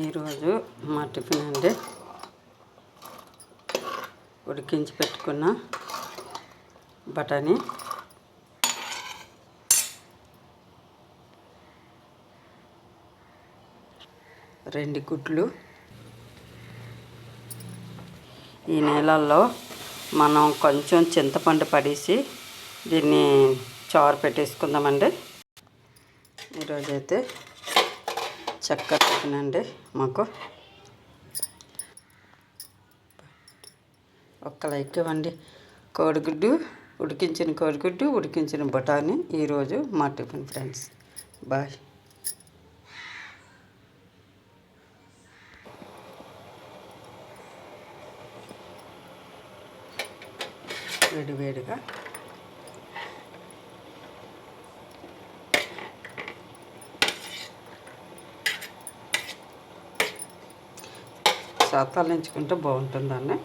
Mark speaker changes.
Speaker 1: ఈరోజు మా టిఫిన్ అండి. ఉడికించి పెట్టుకున్న బఠానీ. రెండు గుడ్లు. ఈ నెలల్లో మనం కొంచెం చింతపండు పడేసి దీన్ని చారు పెట్టేసుకుందామండి. ఈరోజైతే చక్కర టిఫిన్ అండి మాకు. ఒక్క లైక్ ఇవ్వండి. కోడిగుడ్డు ఉడికించిన కోడిగుడ్డు ఉడికించిన బఠానీ ఈరోజు మా టిఫిన్ ఫ్రెండ్స్. బాయ్. వేడి వేడిగా శాతాలించుకుంటే బాగుంటుందండి